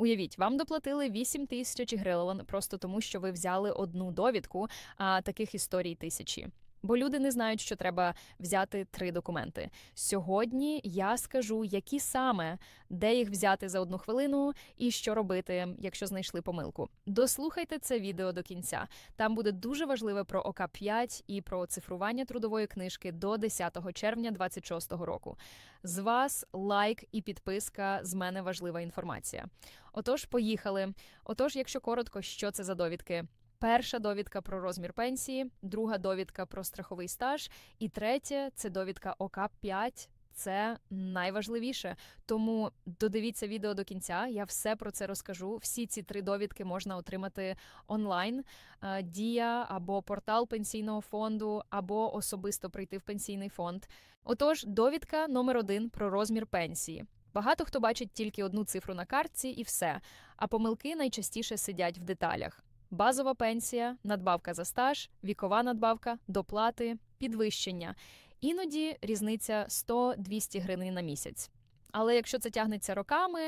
Уявіть, вам доплатили 8 тисяч гривень просто тому, що ви взяли одну довідку, а таких історій тисячі. Бо люди не знають, що треба взяти три документи. Сьогодні я скажу, які саме, де їх взяти за одну хвилину і що робити, якщо знайшли помилку. Дослухайте це відео до кінця. Там буде дуже важливе про ОК 5 і про цифрування трудової книжки до 10 червня 2026 року. З вас лайк і підписка. З мене важлива інформація. Отож, поїхали. Отож, якщо коротко, що це за довідки? Перша довідка про розмір пенсії, друга довідка про страховий стаж, і третє це довідка ОК 5 це найважливіше. Тому додивіться відео до кінця. Я все про це розкажу. Всі ці три довідки можна отримати онлайн: Е, дія або портал пенсійного фонду, або особисто прийти в пенсійний фонд. Отож, довідка номер один про розмір пенсії. Багато хто бачить тільки одну цифру на картці і все, а помилки найчастіше сидять в деталях. Базова пенсія, надбавка за стаж, вікова надбавка, доплати, підвищення. Іноді різниця 100-200 гривень на місяць. Але якщо це тягнеться роками,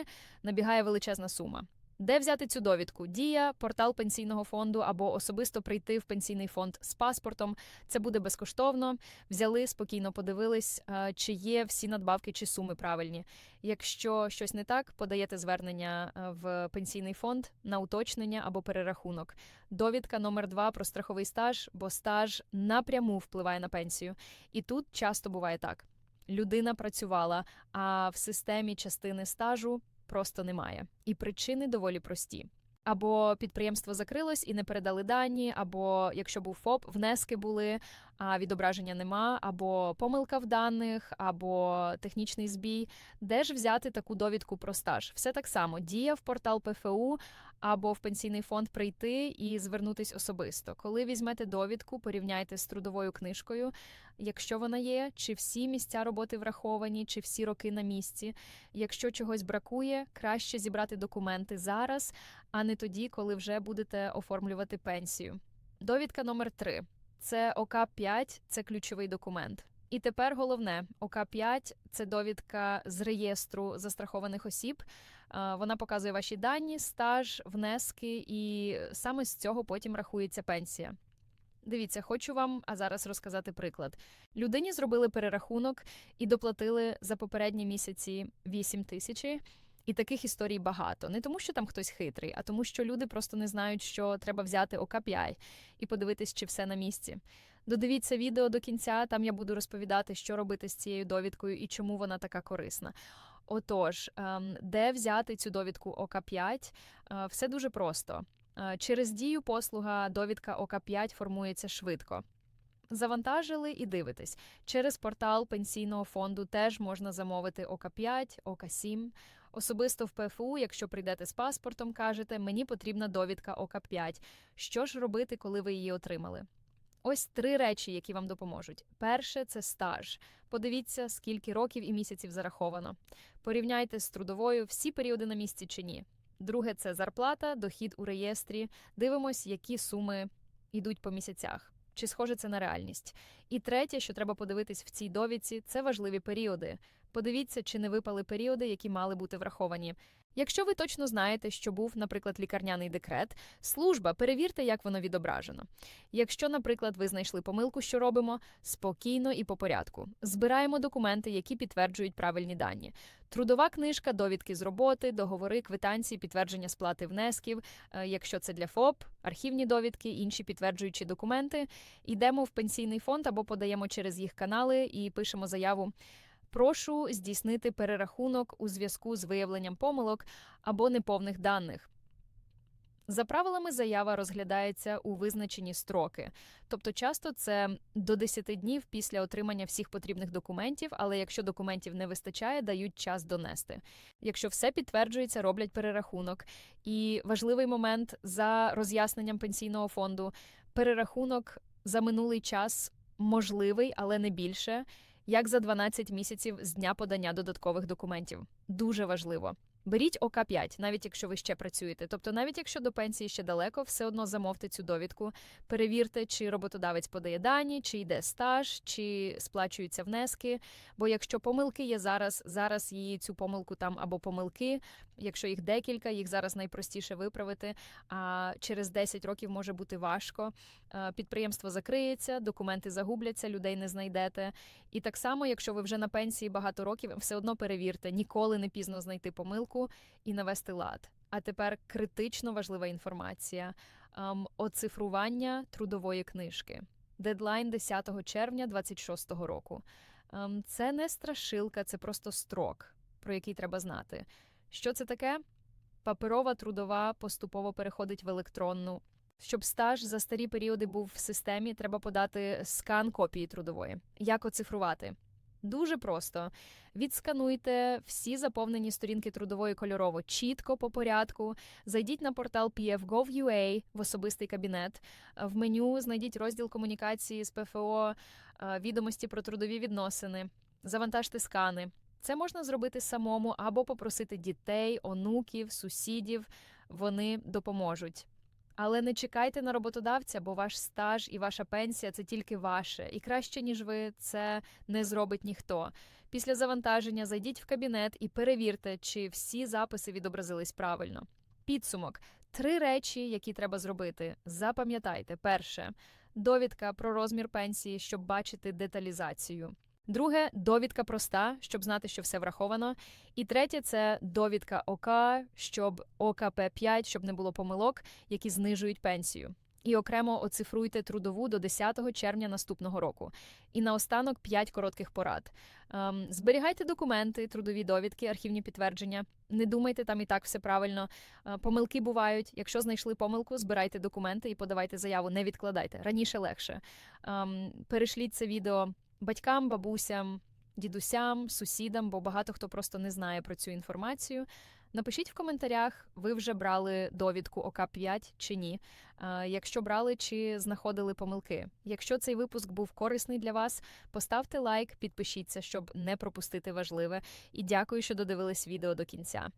набігає величезна сума. Де взяти цю довідку? Дія, портал пенсійного фонду або особисто прийти в пенсійний фонд з паспортом. Це буде безкоштовно. Взяли, спокійно подивились, е, чи є всі надбавки чи суми правильні. Якщо щось не так, подаєте звернення е, в пенсійний фонд на уточнення або перерахунок. Довідка номер два про страховий стаж, бо стаж напряму впливає на пенсію. І тут часто буває так: людина працювала, а в системі частини стажу просто немає. І причини доволі прості. Або підприємство закрилось і не передали дані, або якщо був ФОП, внески були, а відображення нема, або помилка в даних, або технічний збій. Де ж взяти таку довідку про стаж? Все так само: дія в портал ПФУ або в пенсійний фонд прийти і звернутись особисто. Коли візьмете довідку, порівняйте з трудовою книжкою, якщо вона є, чи всі місця роботи враховані, чи всі роки на місці. Якщо чогось бракує, краще зібрати документи зараз, а не тоді, коли вже будете оформлювати пенсію. Довідка номер 3 це ОК 5 це ключовий документ. І тепер головне, ОК 5 це довідка з реєстру застрахованих осіб. Е, Вона показує ваші дані, стаж, внески, і саме з цього потім рахується пенсія. Дивіться, хочу вам а зараз розказати приклад. Людині зробили перерахунок і доплатили за попередні місяці 8 тисячі. І таких історій багато. Не тому, що там хтось хитрий, а тому, що люди просто не знають, що треба взяти ОК5 і подивитись, чи все на місці. Додивіться відео до кінця, там я буду розповідати, що робити з цією довідкою і чому вона така корисна. Отож, ем, де взяти цю довідку ОК5? Е, Все дуже просто. Е, Через дію послуга довідка ОК5 формується швидко. Завантажили і дивитесь. Через портал пенсійного фонду теж можна замовити ОК5, ОК7. Особисто в ПФУ, якщо прийдете з паспортом, кажете, мені потрібна довідка ОК5. Що ж робити, коли ви її отримали? Ось три речі, які вам допоможуть. Перше це стаж. Подивіться, скільки років і місяців зараховано. Порівняйте з трудовою всі періоди на місці чи ні. Друге це зарплата, дохід у реєстрі. Дивимось, які суми йдуть по місяцях. Чи схоже це на реальність? І третє, що треба подивитись в цій довідці, це важливі періоди. Подивіться, чи не випали періоди, які мали бути враховані. Якщо ви точно знаєте, що був, наприклад, лікарняний декрет, служба, перевірте, як воно відображено. Якщо, наприклад, ви знайшли помилку, що робимо, спокійно і по порядку. Збираємо документи, які підтверджують правильні дані. Трудова книжка, довідки з роботи, договори, квитанції, підтвердження сплати внесків. Е, Якщо це для ФОП, архівні довідки, інші підтверджуючі документи. Йдемо в пенсійний фонд або подаємо через їх канали і пишемо заяву. Прошу здійснити перерахунок у зв'язку з виявленням помилок або неповних даних. За правилами заява розглядається у визначені строки, тобто часто це до 10 днів після отримання всіх потрібних документів, але якщо документів не вистачає, дають час донести. Якщо все підтверджується, роблять перерахунок. І важливий момент за роз'ясненням пенсійного фонду перерахунок за минулий час можливий, але не більше як за 12 місяців з дня подання додаткових документів. Дуже важливо. Беріть ОК-5, навіть якщо ви ще працюєте. Тобто, навіть якщо до пенсії ще далеко, все одно замовте цю довідку, перевірте, чи роботодавець подає дані, чи йде стаж, чи сплачуються внески. Бо якщо помилки є зараз, зараз її цю помилку там або помилки, якщо їх декілька, їх зараз найпростіше виправити. А через 10 років може бути важко. Е, Підприємство закриється, документи загубляться, людей не знайдете. І так само, якщо ви вже на пенсії багато років, все одно перевірте, ніколи не пізно знайти помилку і навести лад. А тепер критично важлива інформація: ем, оцифрування трудової книжки. Дедлайн 10 червня 26 року. Ем, Це не страшилка, це просто строк, про який треба знати. Що це таке? Паперова трудова поступово переходить в електронну. Щоб стаж за старі періоди був в системі, треба подати скан копії трудової. Як оцифрувати? Дуже просто. Відскануйте всі заповнені сторінки трудової кольорово чітко по порядку. Зайдіть на портал pf.gov.ua в особистий кабінет. В меню знайдіть розділ комунікації з ПФО, е, відомості про трудові відносини. Завантажте скани. Це можна зробити самому або попросити дітей, онуків, сусідів. Вони допоможуть. Але не чекайте на роботодавця, бо ваш стаж і ваша пенсія це тільки ваше, і краще ніж ви це не зробить ніхто. Після завантаження зайдіть в кабінет і перевірте, чи всі записи відобразились правильно. Підсумок: три речі, які треба зробити. Запам'ятайте: перше довідка про розмір пенсії, щоб бачити деталізацію. Друге довідка проста, щоб знати, що все враховано. І третє це довідка ОК, щоб ОКП 5 щоб не було помилок, які знижують пенсію. І окремо оцифруйте трудову до 10 червня наступного року. І наостанок 5 коротких порад. Ем, зберігайте документи, трудові довідки, архівні підтвердження. Не думайте, там і так все правильно. Е, помилки бувають. Якщо знайшли помилку, збирайте документи і подавайте заяву. Не відкладайте раніше легше. Ем, перешліть це відео батькам, бабусям, дідусям, сусідам, бо багато хто просто не знає про цю інформацію. Напишіть в коментарях, ви вже брали довідку ОК5 чи ні. Якщо брали чи знаходили помилки. Якщо цей випуск був корисний для вас, поставте лайк, підпишіться, щоб не пропустити важливе. І дякую, що додивились відео до кінця.